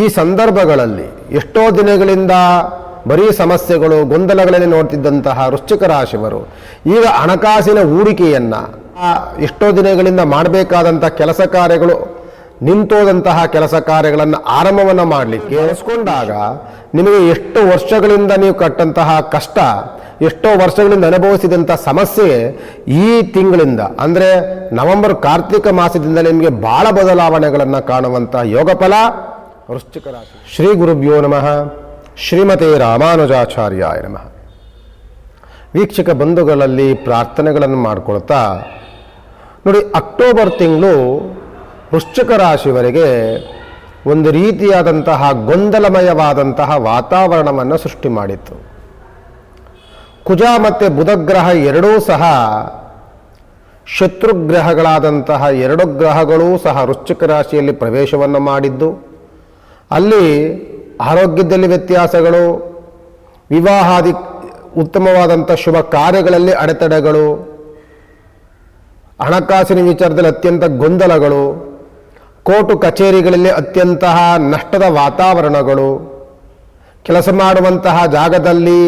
ಈ ಸಂದರ್ಭಗಳಲ್ಲಿ ಎಷ್ಟೋ ದಿನಗಳಿಂದ ಬರೀ ಸಮಸ್ಯೆಗಳು, ಗೊಂದಲಗಳಲ್ಲಿ ನೋಡ್ತಿದ್ದಂತಹ ವೃಶ್ಚಿಕ ರಾಶಿಯವರು, ಈಗ ಹಣಕಾಸಿನ ಹೂಡಿಕೆಯನ್ನು ಎಷ್ಟೋ ದಿನಗಳಿಂದ ಮಾಡಬೇಕಾದಂಥ ಕೆಲಸ ಕಾರ್ಯಗಳು, ನಿಂತೋದಂತಹ ಕೆಲಸ ಕಾರ್ಯಗಳನ್ನು ಆರಂಭವನ್ನು ಮಾಡಲಿಕ್ಕೆ ಬಳಸ್ಕೊಂಡಾಗ ನಿಮಗೆ ಎಷ್ಟು ವರ್ಷಗಳಿಂದ ನೀವು ಕಟ್ಟಂತಹ ಕಷ್ಟ, ಎಷ್ಟೋ ವರ್ಷಗಳಿಂದ ಅನುಭವಿಸಿದಂಥ ಸಮಸ್ಯೆ ಈ ತಿಂಗಳಿಂದ, ಅಂದರೆ ನವೆಂಬರ್, ಕಾರ್ತಿಕ ಮಾಸದಿಂದ ನಿಮಗೆ ಭಾಳ ಬದಲಾವಣೆಗಳನ್ನು ಕಾಣುವಂತಹ ಯೋಗ ಫಲ ವೃಶ್ಚಿಕ ರಾಶಿ ಶ್ರೀ ಗುರುಭ್ಯೋ ನಮಃ. ಶ್ರೀಮತಿ ರಾಮಾನುಜಾಚಾರ್ಯಾಯ ನಮಃ. ವೀಕ್ಷಕ ಬಂಧುಗಳಲ್ಲಿ ಪ್ರಾರ್ಥನೆಗಳನ್ನು ಮಾಡಿಕೊಳ್ತಾ, ನೋಡಿ, ಅಕ್ಟೋಬರ್ ತಿಂಗಳು ವೃಶ್ಚಿಕ ರಾಶಿವರೆಗೆ ಒಂದು ರೀತಿಯಾದಂತಹ ಗೊಂದಲಮಯವಾದಂತಹ ವಾತಾವರಣವನ್ನು ಸೃಷ್ಟಿ ಮಾಡಿತ್ತು. ಕುಜ ಮತ್ತು ಬುಧಗ್ರಹ ಎರಡೂ ಸಹ ಶತ್ರುಗ್ರಹಗಳಾದಂತಹ ಎರಡು ಗ್ರಹಗಳೂ ಸಹ ವೃಶ್ಚಿಕ ರಾಶಿಯಲ್ಲಿ ಪ್ರವೇಶವನ್ನು ಮಾಡಿದ್ದು. ಅಲ್ಲಿ ಆರೋಗ್ಯದಲ್ಲಿ ವ್ಯತ್ಯಾಸಗಳು, ವಿವಾಹಾದಿ ಉತ್ತಮವಾದಂಥ ಶುಭ ಕಾರ್ಯಗಳಲ್ಲಿ ಅಡೆತಡೆಗಳು, ಹಣಕಾಸಿನ ವಿಚಾರದಲ್ಲಿ ಅತ್ಯಂತ ಗೊಂದಲಗಳು, ಕೋರ್ಟು ಕಚೇರಿಗಳಲ್ಲಿ ಅತ್ಯಂತ ನಷ್ಟದ ವಾತಾವರಣಗಳು, ಕೆಲಸ ಮಾಡುವಂತಹ ಜಾಗದಲ್ಲಿ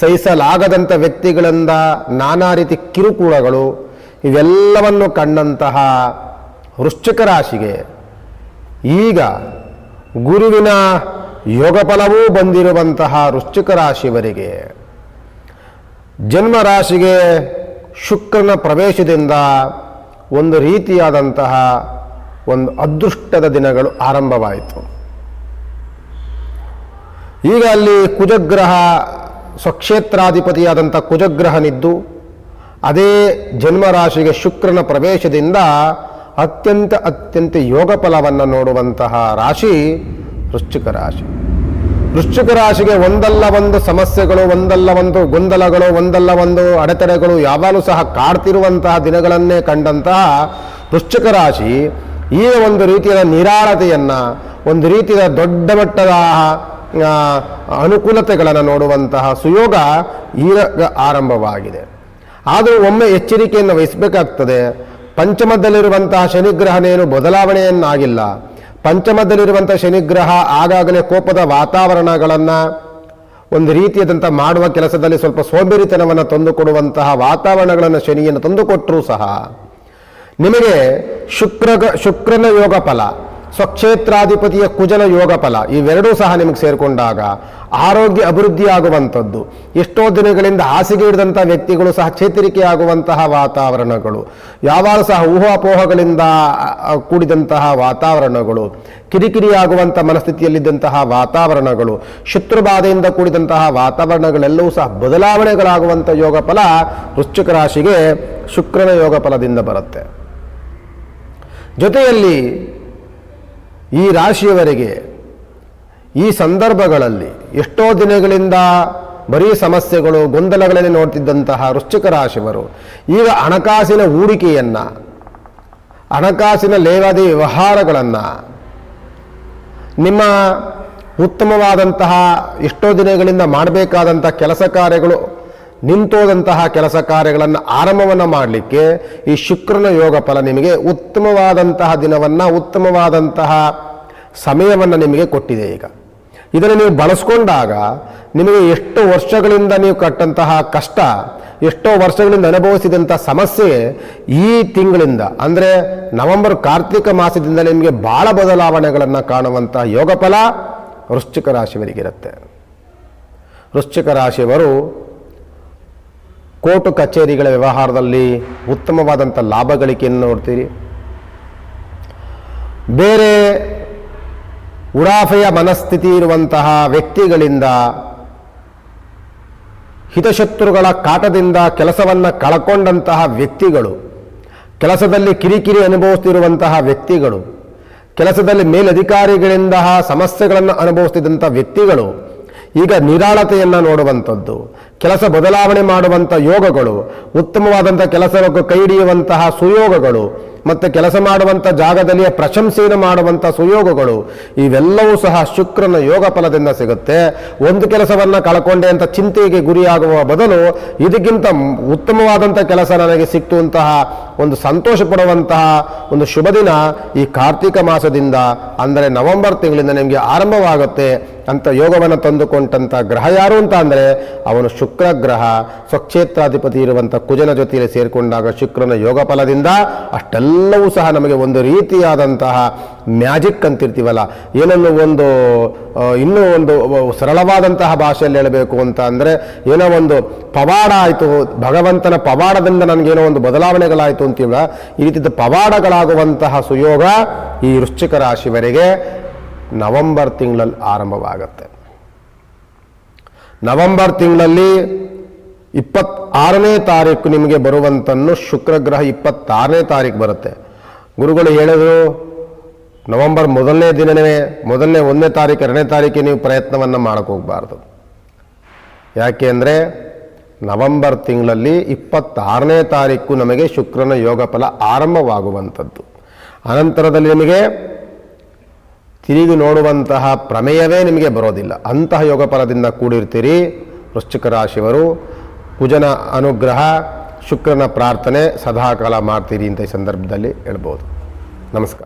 ಸಹಿಸಲಾಗದಂಥ ವ್ಯಕ್ತಿಗಳಿಂದ ನಾನಾ ರೀತಿ ಕಿರುಕುಳಗಳು, ಇವೆಲ್ಲವನ್ನು ಕಂಡಂತಹ ವೃಶ್ಚಿಕ ರಾಶಿಗೆ ಈಗ ಗುರುವಿನ ಯೋಗ ಫಲವೂ ಬಂದಿರುವಂತಹ ವೃಶ್ಚಿಕ ರಾಶಿಯವರಿಗೆ ಜನ್ಮ ರಾಶಿಗೆ ಶುಕ್ರನ ಪ್ರವೇಶದಿಂದ ಒಂದು ರೀತಿಯಾದಂತಹ ಒಂದು ಅದೃಷ್ಟದ ದಿನಗಳು ಆರಂಭವಾಯಿತು. ಈಗ ಅಲ್ಲಿ ಕುಜಗ್ರಹ ಸ್ವಕ್ಷೇತ್ರಾಧಿಪತಿಯಾದಂಥ ಕುಜಗ್ರಹನಿದ್ದು, ಅದೇ ಜನ್ಮರಾಶಿಗೆ ಶುಕ್ರನ ಪ್ರವೇಶದಿಂದ ಅತ್ಯಂತ ಅತ್ಯಂತ ಯೋಗ ಫಲವನ್ನು ನೋಡುವಂತಹ ರಾಶಿ ವೃಶ್ಚಿಕ ರಾಶಿ. ವೃಶ್ಚಿಕ ರಾಶಿಗೆ ಒಂದಲ್ಲ ಒಂದು ಸಮಸ್ಯೆಗಳು, ಒಂದಲ್ಲ ಒಂದು ಗೊಂದಲಗಳು, ಒಂದಲ್ಲ ಒಂದು ಅಡೆತಡೆಗಳು ಯಾವಾಗಲೂ ಸಹ ಕಾಡ್ತಿರುವಂತಹ ದಿನಗಳನ್ನೇ ಕಂಡಂತಹ ವೃಶ್ಚಿಕ ರಾಶಿ ಈ ಒಂದು ರೀತಿಯ ನಿರಾಳತೆಯನ್ನು, ಒಂದು ರೀತಿಯ ದೊಡ್ಡ ಮಟ್ಟದ ಅನುಕೂಲತೆಗಳನ್ನು ನೋಡುವಂತಹ ಸುಯೋಗ ಈಗ ಆರಂಭವಾಗಿದೆ. ಆದರೂ ಒಮ್ಮೆ ಎಚ್ಚರಿಕೆಯನ್ನು ವಹಿಸಬೇಕಾಗ್ತದೆ. ಪಂಚಮದಲ್ಲಿರುವಂತಹ ಶನಿಗ್ರಹನೇನು ಬದಲಾವಣೆಯನ್ನಾಗಿಲ್ಲ. ಪಂಚಮದಲ್ಲಿರುವಂಥ ಶನಿಗ್ರಹ ಆಗಾಗಲೇ ಕೋಪದ ವಾತಾವರಣಗಳನ್ನು ಒಂದು ರೀತಿಯಾದಂಥ ಮಾಡುವ ಕೆಲಸದಲ್ಲಿ ಸ್ವಲ್ಪ ಸೋಂಬೇರಿತನವನ್ನು ತಂದುಕೊಡುವಂತಹ ವಾತಾವರಣಗಳನ್ನು ಶನಿಯನ್ನು ತಂದುಕೊಟ್ಟರೂ ಸಹ ನಿಮಗೆ ಶುಕ್ರ ಶುಕ್ರನ ಯೋಗ ಫಲ ಸ್ವಕ್ಷೇತ್ರಾಧಿಪತಿಯ ಕುಜಲ ಯೋಗ ಫಲ ಇವೆರಡೂ ಸಹ ನಿಮಗೆ ಸೇರಿಕೊಂಡಾಗ ಆರೋಗ್ಯ ಅಭಿವೃದ್ಧಿ ಆಗುವಂಥದ್ದು ಎಷ್ಟೋ ದಿನಗಳಿಂದ ಹಾಸಿಗೆ ಹಿಡಿದಂಥ ವ್ಯಕ್ತಿಗಳು ಸಹ ಚೇತರಿಕೆ ಆಗುವಂತಹ ವಾತಾವರಣಗಳು. ಯಾವಾಗ ಸಹ ಊಹಾಪೋಹಗಳಿಂದ ಕೂಡಿದಂತಹ ವಾತಾವರಣಗಳು. ಕಿರಿಕಿರಿ ಆಗುವಂಥ ಮನಸ್ಥಿತಿಯಲ್ಲಿದ್ದಂತಹ ವಾತಾವರಣಗಳು. ಶತ್ರುಬಾಧೆಯಿಂದ ಕೂಡಿದಂತಹ ವಾತಾವರಣಗಳೆಲ್ಲವೂ ಸಹ ಬದಲಾವಣೆಗಳಾಗುವಂಥ ಯೋಗ ಫಲ ವೃಶ್ಚಿಕ ರಾಶಿಗೆ ಶುಕ್ರನ ಯೋಗ ಫಲದಿಂದ ಬರುತ್ತೆ. ಜೊತೆಯಲ್ಲಿ ಈ ರಾಶಿಯವರೆಗೆ ಈ ಸಂದರ್ಭಗಳಲ್ಲಿ ಎಷ್ಟೋ ದಿನಗಳಿಂದ ಬರೀ ಸಮಸ್ಯೆಗಳು, ಗೊಂದಲಗಳಲ್ಲಿ ನೋಡ್ತಿದ್ದಂತಹ ವೃಶ್ಚಿಕ ರಾಶಿಯವರು, ಈಗ ಹಣಕಾಸಿನ ಹೂಡಿಕೆಯನ್ನು, ಹಣಕಾಸಿನ ಲೇವಾದಿ ವ್ಯವಹಾರಗಳನ್ನು, ನಿಮ್ಮ ಉತ್ತಮವಾದಂತಹ ಎಷ್ಟೋ ದಿನಗಳಿಂದ ಮಾಡಬೇಕಾದಂಥ ಕೆಲಸ ಕಾರ್ಯಗಳು ನಿಂತೋದಂತಹ ಕೆಲಸ ಕಾರ್ಯಗಳನ್ನು ಆರಂಭವನ್ನು ಮಾಡಲಿಕ್ಕೆ ಈ ಶುಕ್ರನ ಯೋಗ ಫಲ ನಿಮಗೆ ಉತ್ತಮವಾದಂತಹ ದಿನವನ್ನು, ಉತ್ತಮವಾದಂತಹ ಸಮಯವನ್ನು ನಿಮಗೆ ಕೊಟ್ಟಿದೆ ಈಗ. ಇದನ್ನು ನೀವು ಬಳಸ್ಕೊಂಡಾಗ ನಿಮಗೆ ಎಷ್ಟು ವರ್ಷಗಳಿಂದ ನೀವು ಕಟ್ಟಂತಹ ಕಷ್ಟ, ಎಷ್ಟೋ ವರ್ಷಗಳಿಂದ ಅನುಭವಿಸಿದಂಥ ಸಮಸ್ಯೆ ಈ ತಿಂಗಳಿಂದ, ಅಂದರೆ ನವೆಂಬರ್ ಕಾರ್ತಿಕ ಮಾಸದಿಂದ ನಿಮಗೆ ಭಾಳ ಬದಲಾವಣೆಗಳನ್ನು ಕಾಣುವಂತಹ ಯೋಗ ಫಲ ವೃಶ್ಚಿಕ ರಾಶಿಯವರಿಗಿರುತ್ತೆ ವೃಶ್ಚಿಕ ರಾಶಿಯವರು ಕೋರ್ಟು ಕಚೇರಿಗಳ ವ್ಯವಹಾರದಲ್ಲಿ ಉತ್ತಮವಾದಂಥ ಲಾಭ ಗಳಿಕೆಯನ್ನು ನೋಡ್ತೀರಿ. ಬೇರೆ ಉಡಾಫೆಯ ಮನಸ್ಥಿತಿ ಇರುವಂತಹ ವ್ಯಕ್ತಿಗಳಿಂದ ಹಿತಶತ್ರುಗಳ ಕಾಟದಿಂದ ಕೆಲಸವನ್ನು ಕಳಕೊಂಡಂತಹ ವ್ಯಕ್ತಿಗಳು, ಕೆಲಸದಲ್ಲಿ ಕಿರಿಕಿರಿ ಅನುಭವಿಸ್ತಿರುವಂತಹ ವ್ಯಕ್ತಿಗಳು, ಕೆಲಸದಲ್ಲಿ ಮೇಲಧಿಕಾರಿಗಳಿಂದ ಸಮಸ್ಯೆಗಳನ್ನು ಅನುಭವಿಸ್ತಿದ್ದಂಥ ವ್ಯಕ್ತಿಗಳು ಈಗ ನಿರಾಳತೆಯನ್ನು ನೋಡುವಂಥದ್ದು. ಕೆಲಸ ಬದಲಾವಣೆ ಮಾಡುವಂಥ ಯೋಗಗಳು, ಉತ್ತಮವಾದಂಥ ಕೆಲಸಕ್ಕೆ ಕೈ ಹಿಡಿಯುವಂತಹ ಸುಯೋಗಗಳು, ಮತ್ತು ಕೆಲಸ ಮಾಡುವಂಥ ಜಾಗದಲ್ಲಿಯ ಪ್ರಶಂಸೆಯನ್ನು ಮಾಡುವಂಥ ಸುಯೋಗಗಳು, ಇವೆಲ್ಲವೂ ಸಹ ಶುಕ್ರನ ಯೋಗ ಫಲದಿಂದ ಸಿಗುತ್ತೆ. ಒಂದು ಕೆಲಸವನ್ನು ಕಳ್ಕೊಂಡೆ ಅಂತ ಚಿಂತೆಗೆ ಗುರಿಯಾಗುವ ಬದಲು ಇದಕ್ಕಿಂತ ಉತ್ತಮವಾದಂಥ ಕೆಲಸ ನನಗೆ ಸಿಕ್ತು ಅಂತಹ ಒಂದು ಸಂತೋಷ ಪಡುವಂತಹ ಒಂದು ಶುಭ ದಿನ ಈ ಕಾರ್ತಿಕ ಮಾಸದಿಂದ, ಅಂದರೆ ನವೆಂಬರ್ ತಿಂಗಳಿಂದ ನಿಮಗೆ ಆರಂಭವಾಗುತ್ತೆ. ಅಂತ ಯೋಗವನ್ನು ತಂದುಕೊಂಡಂಥ ಗ್ರಹ ಯಾರು ಅಂತ ಅಂದರೆ ಅವನು ಶುಕ್ರ ಗ್ರಹ, ಸ್ವಕ್ಷೇತ್ರಾಧಿಪತಿ ಇರುವಂಥ ಕುಜನ ಜೊತೆಯಲ್ಲಿ ಸೇರಿಕೊಂಡಾಗ ಶುಕ್ರನ ಯೋಗ ಫಲದಿಂದ ಅಷ್ಟೆಲ್ಲವೂ ಸಹ ನಮಗೆ ಒಂದು ರೀತಿಯಾದಂತಹ ಮ್ಯಾಜಿಕ್ ಅಂತಿರ್ತೀವಲ್ಲ, ಏನನ್ನು ಒಂದು ಇನ್ನೂ ಒಂದು ಸರಳವಾದಂತಹ ಭಾಷೆಯಲ್ಲಿ ಹೇಳಬೇಕು ಅಂತ ಅಂದರೆ ಏನೋ ಒಂದು ಪವಾಡ ಆಯಿತು, ಭಗವಂತನ ಪವಾಡದಿಂದ ನನಗೇನೋ ಒಂದು ಬದಲಾವಣೆಗಳಾಯಿತು ಅಂತೀವ ಈ ರೀತಿಯ ಪವಾಡಗಳಾಗುವಂತಹ ಸುಯೋಗ ಈ ವೃಶ್ಚಿಕ ರಾಶಿವರೆಗೆ ನವೆಂಬರ್ ತಿಂಗಳಲ್ಲಿ ಆರಂಭವಾಗುತ್ತೆ. ನವೆಂಬರ್ ತಿಂಗಳಲ್ಲಿ ಇಪ್ಪತ್ತಾರನೇ ತಾರೀಕು ನಿಮಗೆ ಬರುವಂತನ್ನು ಶುಕ್ರ ಗ್ರಹ ಇಪ್ಪತ್ತಾರನೇ ತಾರೀಕು ಬರುತ್ತೆ. ಗುರುಗಳು ಹೇಳಿದ್ರು, ನವೆಂಬರ್ ಮೊದಲನೇ ದಿನವೇ ಮೊದಲನೇ ಒಂದನೇ ತಾರೀಕು, ಎರಡನೇ ತಾರೀಕಿಗೆ ನೀವು ಪ್ರಯತ್ನವನ್ನು ಮಾಡಕ್ಕೆ ಹೋಗಬಾರ್ದು. ಯಾಕೆ ಅಂದರೆ, ನವೆಂಬರ್ ತಿಂಗಳಲ್ಲಿ ಇಪ್ಪತ್ತಾರನೇ ತಾರೀಕು ನಮಗೆ ಶುಕ್ರನ ಯೋಗ ಫಲ ಆರಂಭವಾಗುವಂಥದ್ದು ಅನಂತರದಲ್ಲಿ ನಿಮಗೆ ತಿರುಗಿ ನೋಡುವಂತಹ ಪ್ರಮೇಯವೇ ನಿಮಗೆ ಬರೋದಿಲ್ಲ. ಅಂತಹ ಯೋಗ ಫಲದಿಂದ ಕೂಡಿರ್ತೀರಿ ವೃಶ್ಚಿಕ ರಾಶಿಯವರು. ಕುಜನ ಅನುಗ್ರಹ, ಶುಕ್ರನ ಪ್ರಾರ್ಥನೆ ಸದಾಕಾಲ ಮಾಡ್ತೀರಿ ಅಂತ ಈ ಸಂದರ್ಭದಲ್ಲಿ ಹೇಳ್ಬೋದು. ನಮಸ್ಕಾರ.